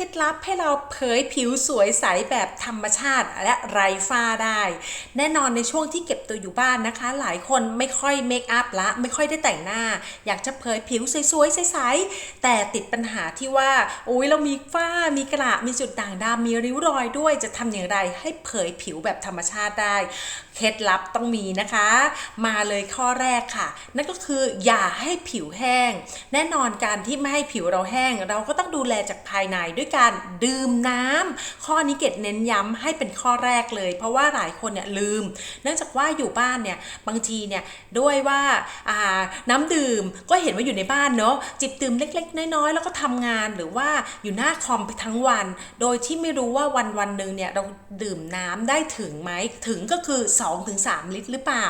เคล็ดลับให้เราเผยผิวสวยใสแบบธรรมชาติและไร้ฝ้าได้ แน่นอนในช่วงที่เก็บตัวอยู่บ้านนะคะ หลายคนไม่ค่อยเมคอัพละ ไม่ค่อยได้แต่งหน้า อยากจะเผยผิวสวยๆใสๆแต่ติดปัญหาที่ว่าโอ้ยเรามีฝ้ามีกระมีจุดด่างดำมีริ้วรอยด้วยจะทำอย่างไรให้เผยผิวแบบธรรมชาติได้ เคล็ดลับต้องมีนะคะ มาเลยข้อแรกค่ะ นั่นก็คืออย่าให้ผิวแห้ง แน่นอนการที่ไม่ให้ผิวเราแห้ง เราก็ต้องดูแลจากภายในด้วยการดื่มน้ำข้อนี้เกดเน้นย้ำให้เป็นข้อแรกเลย เพราะว่าหลายคนเนี่ยลืม เนื่องจากว่าอยู่บ้านเนี่ยบางทีเนี่ยด้วยว่าาน้ำดื่มก็เห็นว่าอยู่ในบ้านเนาะจิบดื่มเล็ก ๆ น้อยๆแล้วก็ทำงานหรือว่าอยู่หน้าคอมไปทั้งวัน โดยที่ไม่รู้ว่าวันวันๆหนึ่งเนี่ยเราดื่มน้ำได้ถึงไหมถึงก็คือ 2-3 ลิตรหรือเปล่า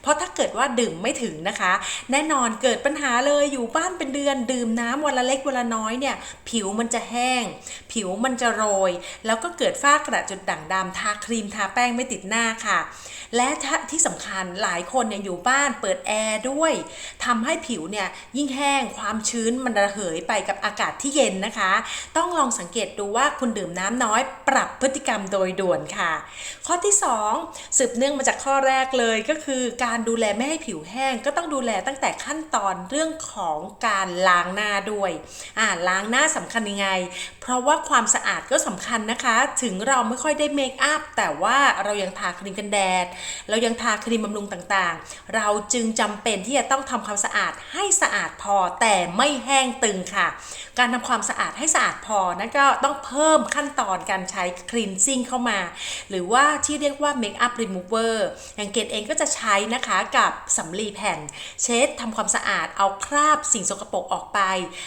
เพราะถ้าเกิดว่าดื่มไม่ถึงนะคะ แน่นอนเกิดปัญหาเลยอยู่บ้านเป็นเดือนดื่มน้ำวันละเล็กวันละน้อยเนี่ยผิวมันจะแห้งผิวมันจะโรย แล้วก็เกิดฝ้ากระจุดด่างดำทาครีมทาแป้งไม่ติดหน้าค่ะ และที่สำคัญหลายคนเนี่ยอยู่บ้านเปิดแอร์ด้วยทำให้ผิวเนี่ยยิ่งแห้งความชื้นมันระเหยไปกับอากาศที่เย็นนะคะ ต้องลองสังเกตดูว่าคุณดื่มน้ำน้อย ปรับพฤติกรรมโดยด่วนค่ะ ข้อที่ 2 สืบเนื่องมาจากข้อแรกเลยก็คือการดูแลไม่ให้ผิวแห้ง ก็ต้องดูแลตั้งแต่ขั้นตอนเรื่องของการล้างหน้าด้วยอ่าล้างหน้าสำคัญยังไงเพราะว่าความสะอาดก็สำคัญนะคะ ถึงเราไม่ค่อยได้เมคอัพแต่ว่าเรายังทาครีมกันแดด เรายังทาครีมบำรุงต่างๆ เราจึงจำเป็นที่จะต้องทำความสะอาดให้สะอาดพอแต่ไม่แห้งตึงค่ะ การทำความสะอาดให้สะอาดพอนั่นก็ต้องเพิ่มขั้นตอนการใช้คลีนซิ่งเข้ามา หรือว่าที่เรียกว่า Make up Remover อย่างเกดเองก็จะใช้นะคะกับสำลีแผ่น เช็ดทำความสะอาดเอาคราบสิ่งสกปรกออกไป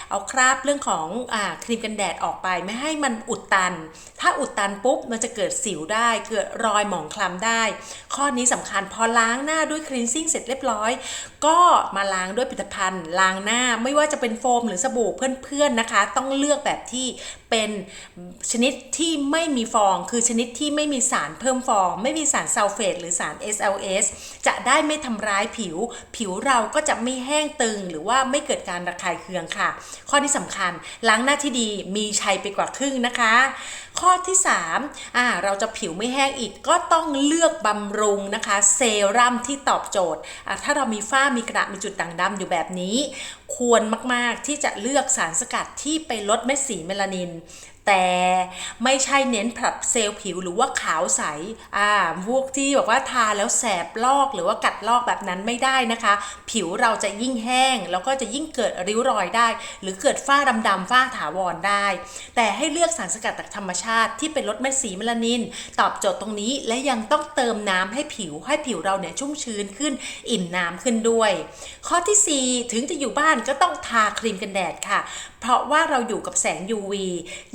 เอาคราบเรื่องของอครีมกันแดดออกไปไม่ให้มันอุดตัน ถ้าอุดตันปุ๊บมันจะเกิดสิวได้ เกิดรอยหมองคล้ำได้ ข้อนี้สำคัญพอล้างหน้าด้วยคลีนซิ่งเสร็จเรียบร้อย ก็มาล้างด้วยผลิตภัณฑ์ ล้างหน้าไม่ว่าจะเป็นโฟมหรือสบู่เพื่อนๆนะคะ ต้องเลือกแบบที่เป็นชนิดที่ไม่มีฟอง คือชนิดที่ไม่มีสารเพิ่มฟอง ไม่มีสารซัลเฟตหรือสาร SLS จะได้ไม่ทำร้ายผิว ผิวเราก็จะไม่แห้งตึง หรือว่าไม่เกิดการระคายเคืองค่ะ ข้อที่สำคัญล้างหน้าที่ดีมีใชัยไปกว่าครึ่งนะคะ ข้อที่3อ่าเราจะผิวไม่แห้งอีกก็ต้องเลือกบำรุงนะคะ เซรั่มที่ตอบโจทย์อ่าถ้าเรามีฝ้ามีกระมีจุดด่างดำอยู่แบบนี้ ควรมากๆที่จะเลือกสารสกัดที่ไปลดเม็ดสีเมลานิน แต่ไม่ใช่เน้นผลัดเซลล์ผิวหรือว่าขาวใส อ่า พวกที่บอกว่าทาแล้วแสบลอกหรือว่ากัดลอกแบบนั้นไม่ได้นะคะ ผิวเราจะยิ่งแห้ง แล้วก็จะยิ่งเกิดริ้วรอยได้ หรือเกิดฝ้าดำๆฝ้าถาวรได้ แต่ให้เลือกสารสกัดจากธรรมชาติที่เป็นลดเม็ดสีเมลานิน ตอบโจทย์ตรงนี้และยังต้องเติมน้ำให้ผิวให้ผิวเราเนี่ยชุ่มชื้นขึ้น อิ่มน้ำขึ้นด้วย ข้อทีสี่ 4 ถึงจะอยู่บ้านก็ต้องทาครีมกันแดดค่ะ เพราะว่าเราอยู่กับแสง UV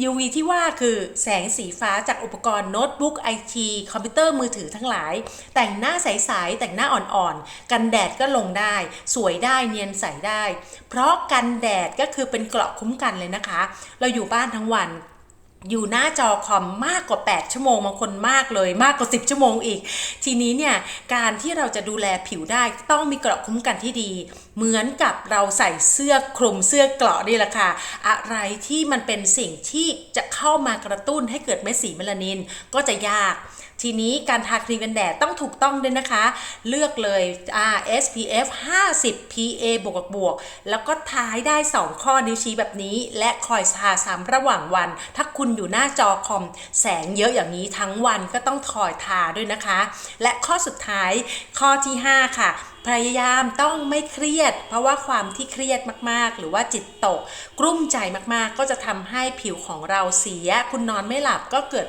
UV ที่ว่าคือแสงสีฟ้าจากอุปกรณ์โน้ตบุ๊กไอทีคอมพิวเตอร์มือถือทั้งหลาย แต่งหน้าใสๆแต่งหน้าอ่อนๆ กันแดดก็ลงได้ สวยได้เนียนใสได้ เพราะกันแดดก็คือเป็นเกราะคุ้มกันเลยนะคะ เราอยู่บ้านทั้งวัน อยู่หน้าจอคอมมากกว่า 8 ชั่วโมงบางคนมากเลยมากกว่า 10 ชั่วโมงอีก ทีนี้เนี่ยการที่เราจะดูแลผิวได้ต้องมีเกราะคุ้มกันที่ดี เหมือนกับเราใส่เสื้อคลุมเสื้อเกราะนี่แหละค่ะ อะไรที่มันเป็นสิ่งที่จะเข้ามากระตุ้นให้เกิดเม็ดสีเมลานินก็จะยาก ทีนี้การทาครีมกันแดดต้องถูกต้องด้วยนะคะ เลือกเลย R SPF 50 PA บวกบวกแล้วก็ทาให้ได้ 2 ข้อนิ้วชี้แบบนี้ และคอยทาซ้ำระหว่างวัน ถ้าคุณอยู่หน้าจอคอมแสงเยอะอย่างนี้ทั้งวันก็ต้องถอยทาด้วยนะคะ และข้อสุดท้ายข้อที่ 5 ค่ะพยายามต้องไม่เครียด เพราะว่าความที่เครียดมากๆ หรือว่าจิตตก กลุ้มใจมากๆ ก็จะทำให้ผิวของเราเสีย คุณนอนไม่หลับก็เกิด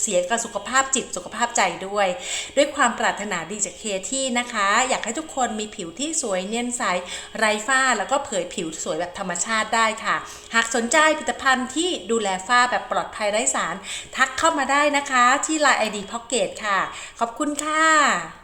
เสียกับสุขภาพจิตสุขภาพใจด้วย ด้วยความปรารถนาดีจากเคที่นะคะ อยากให้ทุกคนมีผิวที่สวยเนียนใสไร้ฝ้าแล้วก็เผยผิวสวยแบบธรรมชาติได้ค่ะ หากสนใจผลิตภัณฑ์ที่ดูแลฝ้าแบบปลอดภัยไร้สาร ทักเข้ามาได้นะคะที่ไลน์ไอดีพ็อกเกตค่ะ ขอบคุณค่ะ